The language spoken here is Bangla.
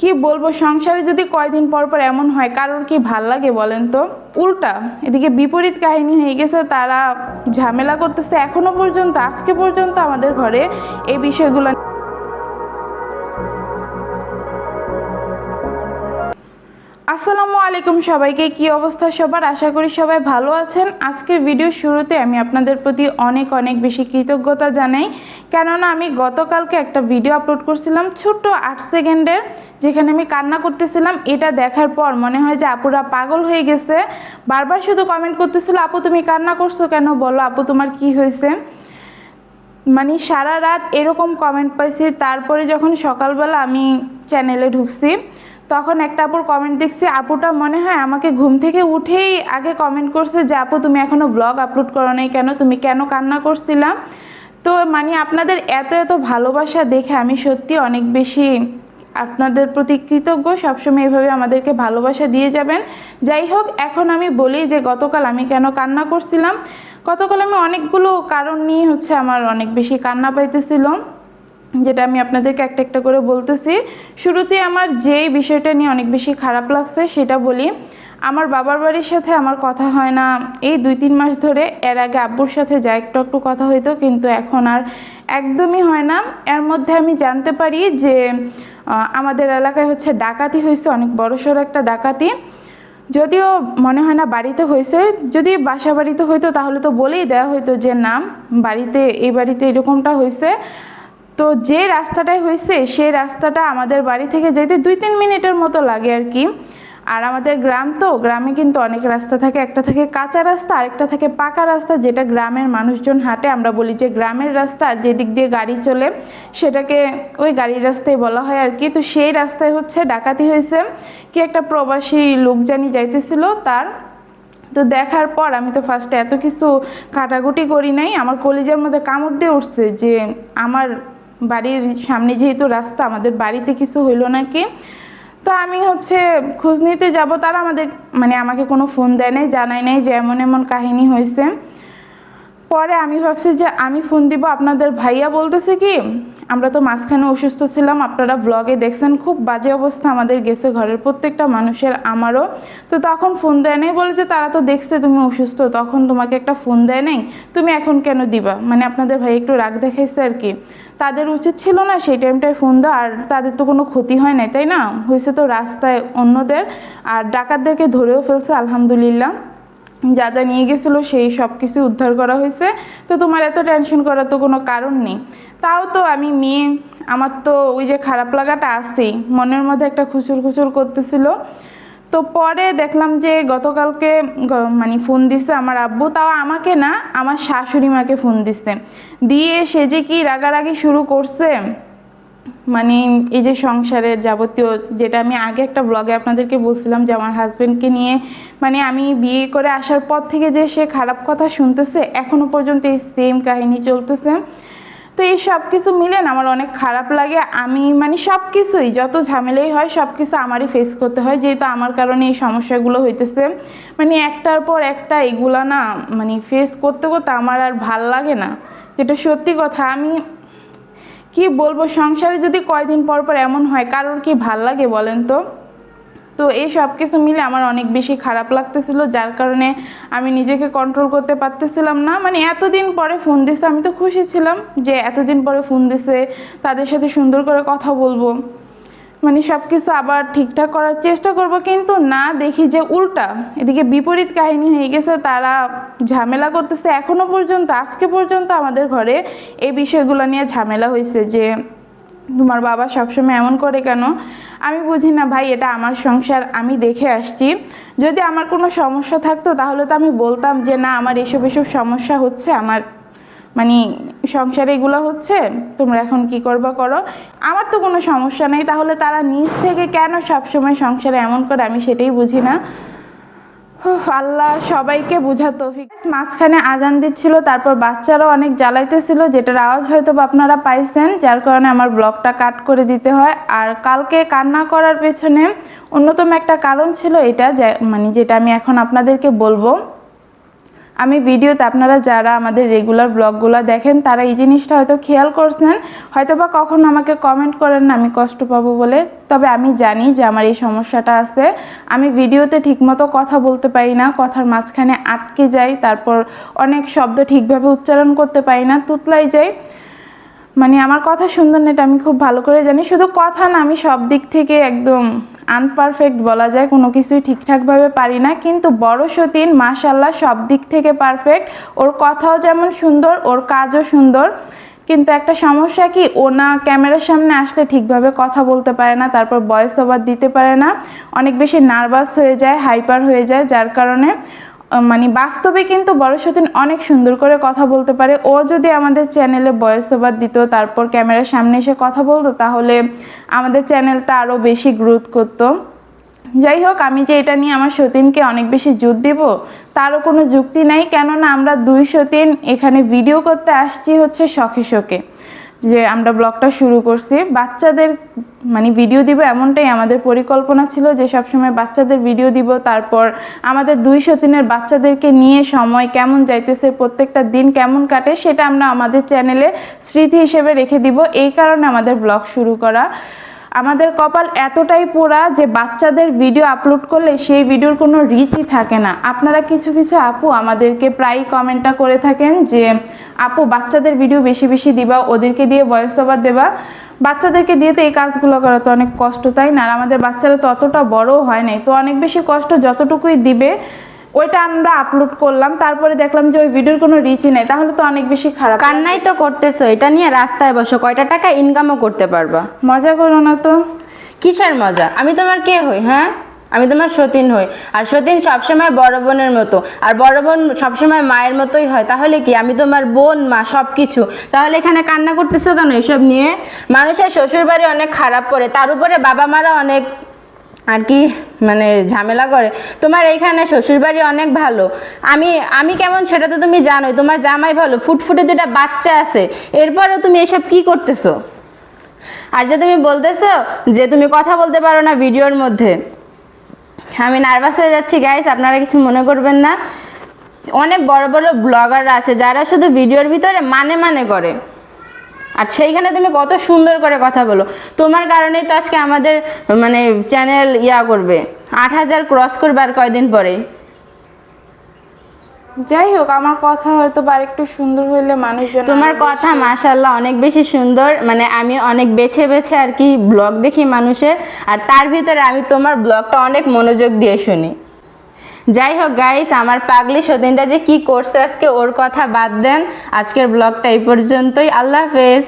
কি বলব, সংসারে যদি কয়দিন পর পর এমন হয়, কারোর কি ভালো লাগে বলেন তো? উল্টা, এদিকে বিপরীত কাহিনী হয়ে গেছে, তারা ঝামেলা করতেছে, এখনও পর্যন্ত, আজকে পর্যন্ত আমাদের ঘরে এই বিষয়গুলো আসসালামু আলাইকুম সবাইকে, কি অবস্থা সবার? আশা করি সবাই ভালো আছেন। আজকের ভিডিও শুরুতে আমি আপনাদের প্রতি অনেক অনেক বেশি কৃতজ্ঞতা জানাই। কেননা আমি গতকালকে একটা ভিডিও আপলোড করছিলাম ছোট্ট আট সেকেন্ডের, যেখানে আমি কান্না করতেছিলাম। এটা দেখার পর মনে হয় যে আপুরা পাগল হয়ে গেছে। বারবার শুধু কমেন্ট করতেছিল, আপু, তুমি কান্না করছ কেন? বলো, আপু, তোমার কি হয়েছে? মানে সারা রাত এরকম কমেন্ট পাইছি। তারপরে যখন সকালবেলা আমি চ্যানেলে ঢুকছি তখন একটা আপুর কমেন্ট দেখছি, আপুটা মনে হয় আমাকে ঘুম থেকে উঠেই আগে কমেন্ট করছে যে, আপু, তুমি এখনও ব্লগ আপলোড করো নাই কেন? তুমি কেন কান্না করছিলাম? তো মানে আপনাদের এত এত ভালোবাসা দেখে আমি সত্যি অনেক বেশি আপনাদের প্রতি কৃতজ্ঞ। সবসময় এভাবে আমাদেরকে ভালোবাসা দিয়ে যাবেন। যাই হোক, এখন আমি বলি যে, গতকাল আমি কেন কান্না করছিলাম? গতকাল আমি অনেকগুলো কারণ নিয়ে হচ্ছে আমার অনেক বেশি কান্না পাইতেছিল। যেটা আমি আপনাদেরকে একটা একটা করে বলতেছি। শুরুতে আমার যেই বিষয়টা নিয়ে অনেক বেশি খারাপ লাগছে সেটা বলি। আমার বাবার বাড়ির সাথে আমার কথা হয় না। এই দুই তিন মাস ধরে এর আগে আব্বুর সাথে যা একটু একটু কথা হইতো, কিন্তু এখন আর একদমই হয় না। এর মধ্যে আমি জানতে পারি যে আমাদের এলাকায় হচ্ছে ডাকাতি হয়েছে, অনেক বড়সড় একটা ডাকাতি। যদিও মনে হয় না বাড়িতে হয়েছে। যদি বাসা বাড়িতে হইতো তাহলে তো বলেই দেওয়া হইতো যে, না, বাড়িতে, এই বাড়িতে এরকমটা হয়েছে। তো যে রাস্তাটায় হয়েছে, সেই রাস্তাটা আমাদের বাড়ি থেকে যেতে দুই তিন মিনিটের মতো লাগে আর কি। আর আমাদের গ্রাম তো, গ্রামে কিন্তু অনেক রাস্তা থাকে। একটা থাকে কাঁচা রাস্তা, আরেকটা থাকে পাকা রাস্তা, যেটা গ্রামের মানুষজন হাঁটে। আমরা বলি যে গ্রামের রাস্তা, আর যেদিক দিয়ে গাড়ি চলে, সেটাকে ওই গাড়ির রাস্তায় বলা হয় আর কি। তো সেই রাস্তায় হচ্ছে ডাকাতি হয়েছে। কি একটা প্রবাসী লোক জানি যাইতেছিল তার। তো দেখার পর আমি তো ফার্স্টে এত কিছু কাটাকুটি করি নাই। আমার কলিজার মধ্যে কামড় দিয়ে উঠছে যে আমার বাড়ির সামনে যেহেতু রাস্তা, আমাদের বাড়িতে কিছু হইল নাকি? তো আমি হচ্ছে খোঁজ নিতে যাব। তারা আমাদের মানে আমাকে কোনো ফোন দেয় নাই, জানায় নাই যে এমন এমন কাহিনী হয়েছে। পরে আমি ভাবছি যে আমি ফোন দিব আপনাদের ভাইয়া বলতেছে কি, আমরা তো মাঝখানে অসুস্থ ছিলাম, আপনারা ব্লগে দেখছেন, খুব বাজে অবস্থা আমাদের গেছে ঘরের প্রত্যেকটা মানুষের, আমারও। তো তখন ফোন দেয় নাই, বলে যে তারা তো দেখছে তুমি অসুস্থ, তখন তোমাকে একটা ফোন দেয় নাই, তুমি এখন কেন দিবা? মানে আপনাদের ভাই একটু রাগ দেখাইছে আর কি। তাদের উচিত ছিল না সেই টাইমটায় ফোন দেওয়া, আর তাদের তো কোনো ক্ষতি হয় নাই, তাই না? হয়েছে তো রাস্তায় অন্যদের, আর ডাকাতদেরকে ধরেও ফেলছে, আলহামদুলিল্লাহ। যা যা নিয়ে গেছিল সেই সব কিছু উদ্ধার করা হয়েছে। তো তোমার এত টেনশন করার তো কোনো কারণ নেই। তাও তো আমি মেয়ে, আমার তো ওই যে খারাপ লাগাটা আছেই, মনের মধ্যে একটা খুচুর খুচুর করতেছিল। তো পরে দেখলাম যে গতকালকে মানে ফোন দিছে আমার আব্বু, তাও আমাকে না, আমার শাশুড়ি মাকে ফোন দিছে। দিয়ে সে যে কি রাগারাগি শুরু করছে মানে এই যে সংসারের যাবতীয়, যেটা আমি আগে একটা ব্লগে আপনাদেরকে বলছিলাম যে আমার হাজব্যান্ডকে নিয়ে মানে আমি বিয়ে করে আসার পর থেকে যে সে খারাপ কথা শুনতেছে, এখনও পর্যন্ত এই সেম কাহিনী চলতেছে। তো এই সব কিছু মিলে না আমার অনেক খারাপ লাগে। আমি মানে সব কিছুই যত ঝামেলাই হয় সব কিছু আমারই ফেস করতে হয়, যেহেতু আমার কারণে এই সমস্যাগুলো হইতেছে। মানে একটার পর একটা এগুলা না মানে ফেস করতে করতে আমার আর ভালো লাগে না। যেটা সত্যি কথা, আমি কি বলব, সংসারে যদি কয়দিন পর পর এমন হয়, কারোর কি ভালো লাগে বলেন তো? তো এই সব কিছু মিলে আমার অনেক বেশি খারাপ লাগতেছিল, যার কারণে আমি নিজেকে কন্ট্রোল করতে পারতেছিলাম না। মানে এতদিন পরে ফোন দিছে, আমি তো খুশি ছিলাম যে এতদিন পরে ফোন দিছে, তাদের সাথে সুন্দর করে কথা বলব। মানে সব কিছু আবার ঠিকঠাক করার চেষ্টা করব, কিন্তু না দেখি যে উল্টা। এদিকে বিপরীত কাহিনী হয়ে গেছে, তারা ঝামেলা করতেছে। এখনও পর্যন্ত, আজকে পর্যন্ত আমাদের ঘরে এই বিষয়গুলো নিয়ে ঝামেলা হয়েছে যে তোমার বাবা সবসময় এমন করে কেন? আমি বুঝি না ভাই, এটা আমার সংসার, আমি দেখে আসছি। যদি আমার কোনো সমস্যা থাকতো, তাহলে তো আমি বলতাম যে, না, আমার এসব এসব সমস্যা হচ্ছে, আমার মানে সংসারে এগুলো হচ্ছে, তোমরা এখন কি করবা করো? আমার তো কোনো সমস্যা নেই, তাহলে তারা নিজ থেকে কেন সবসময় সংসারে এমন করে? আমি সেটাই বুঝি না। আল্লাহ সবাইকে বোঝা তৌফিক। মাঝখানে আজান দিচ্ছিল, তারপর বাচ্চারাও অনেক জ্বালাইতেছিল, যেটার আওয়াজ হয়তো আপনারা পাইছেন, যার কারণে আমার ব্লগটা কাট করে দিতে হয়। আর কালকে কান্না করার পেছনে অন্যতম একটা কারণ ছিল এটা মানে যেটা আমি এখন আপনাদেরকে বলব। আমি ভিডিওতে আপনারা যারা আমাদের রেগুলার ব্লগগুলো দেখেন, তারা এই জিনিসটা হয়তো খেয়াল করছেন হয়তো বা কখনো আমাকে কমেন্ট করেন না, আমি কষ্ট পাবো বলে। তবে আমি জানি যে আমার এই সমস্যাটা আছে। আমি ভিডিওতে ঠিকমতো কথা বলতে পারি না, কথার মাঝখানে আটকে যাই, তারপর অনেক শব্দ ঠিকভাবে উচ্চারণ করতে পারি না, তুতলাই যাই। মানে আমার কথা সুন্দর না, এটা আমি খুব ভালো করে জানি। শুধু কথা না, আমি সব দিক থেকে একদম আনপারফেক্ট বলা যায়, কোনো কিছুই ঠিকঠাকভাবে পারি না। কিন্তু বড় সতীন মাশাল্লাহ সব দিক থেকে পারফেক্ট ওর কথাও যেমন সুন্দর, ওর কাজও সুন্দর। কিন্তু একটা সমস্যা কি, ও না ক্যামেরার সামনে আসলে ঠিকভাবে কথা বলতে পারে না, তারপর ভয়েস ওভার দিতে পারে না। অনেক বেশি নার্ভাস হয়ে যায় হাইপার হয়ে যায়, যার কারণে মানে বাস্তবে কিন্তু বড় সতীন অনেক সুন্দর করে কথা বলতে পারে। ও যদি আমাদের চ্যানেলে ভয়েস দিত তারপর ক্যামেরার সামনে এসে কথা বলতো, তাহলে আমাদের চ্যানেলটা আরও বেশি গ্রোথ করতো। যাই হোক, আমি যে এটা নিয়ে আমার সতীনকে অনেক বেশি জোর দিব, তারও কোনো যুক্তি নাই। কেননা আমরা দুই সতীন এখানে ভিডিও করতে আসছি হচ্ছে শখে শখে। যে আমরা ব্লগটা শুরু করছি, বাচ্চাদের মানে ভিডিও দিব এমনটাই আমাদের পরিকল্পনা ছিল যে সব সময় বাচ্চাদের ভিডিও দিব, তারপর আমাদের দুইশো দিনের বাচ্চাদেরকে নিয়ে সময় কেমন যাইতেছে, প্রত্যেকটা দিন কেমন কাটে সেটা আমরা আমাদের চ্যানেলে স্মৃতি হিসেবে রেখে দিব। এই কারণে আমাদের ব্লগ শুরু করা। আমাদের কপাল এতটাই পোড়া যে বাচ্চাদের ভিডিও আপলোড করলে সেই ভিডিওর কোনো রিচই থাকে না। আপনারা কিছু কিছু আপু আমাদেরকে প্রায়ই কমেন্টটা করে থাকেন যে, আপু, বাচ্চাদের ভিডিও বেশি বেশি দিবা, ওদেরকে দিয়ে ভয়েস ওভার দেবা। বাচ্চাদেরকে দিয়ে তো এই কাজগুলো করা তো অনেক কষ্ট, তাই না? আর আমাদের বাচ্চারা তো অতটা বড় হয় নাই। তো অনেক বেশি কষ্ট যতটুকুই দিবে ওইটা আমরা আপলোড করলাম তারপরে দেখলাম যে ওই ভিডিওর কোনো রিচই নেই তাহলে তো অনেক বেশি খারাপ। কান্নাই তো করতেছো এটা নিয়ে রাস্তায় বসো কয়টা টাকা ইনকামও করতে পারবা? মজা করো না তো। কিসের মজা? আমি তোমার কে হই হ্যাঁ? আমি তোমার সতীন হই। আর সতীন সবসময় বড় বোনের মতো আর বড় বোন সবসময় মায়ের মতোই হয়। তাহলে কি? আমি তোমার বোন মা সব কিছু তাহলে এখানে কান্না করতেছো কেন এসব নিয়ে? মানুষের শ্বশুর বাড়ি অনেক খারাপ পড়ে তার উপরে বাবা মারা অনেক আর কি মানে ঝামেলা করে। তোমার এইখানে শ্বশুরবাড়ি অনেক ভালো। আমি আমি কেমন সেটা তো তুমি জানোই। তোমার জামাই ভালো, ফুটফুটে দুটা বাচ্চা আছে। এরপরেও তুমি এসব কি করতেছো? আর যে তুমি বলতেছো যে তুমি কথা বলতে পারো না ভিডিওর মধ্যে। আমি নার্ভাস হয়ে যাচ্ছি গাইস আপনারা কিছু মনে করবেন না। অনেক বড় বড় ব্লগাররা আছে যারা শুধু ভিডিওর ভিতরে মানে মানে করে। আর সেইখানে তুমি কত সুন্দর করে কথা বলো। তোমার কারণেই তো আজকে আমাদের মানে চ্যানেল ইয়া করবে। আট হাজার ক্রস করবে আর কয়দিন পরে। যাই হোক আমার কথা হয়তো বা একটু সুন্দর হইলে মানুষজন তোমার কথা মাশাল্লাহ অনেক বেশি সুন্দর। মানে আমি অনেক বেছে বেছে আর কি ব্লগ দেখি মানুষের। আর তার ভিতরে আমি তোমার ব্লগটা অনেক মনোযোগ দিয়ে শুনি। যাই হোক গাইস আমার পাগলি সতীনটা যে কি করছে, আজকে ওর কথা বাদ দেন। আজকের ব্লগটা এই পর্যন্তই। আল্লাহ হাফেজ।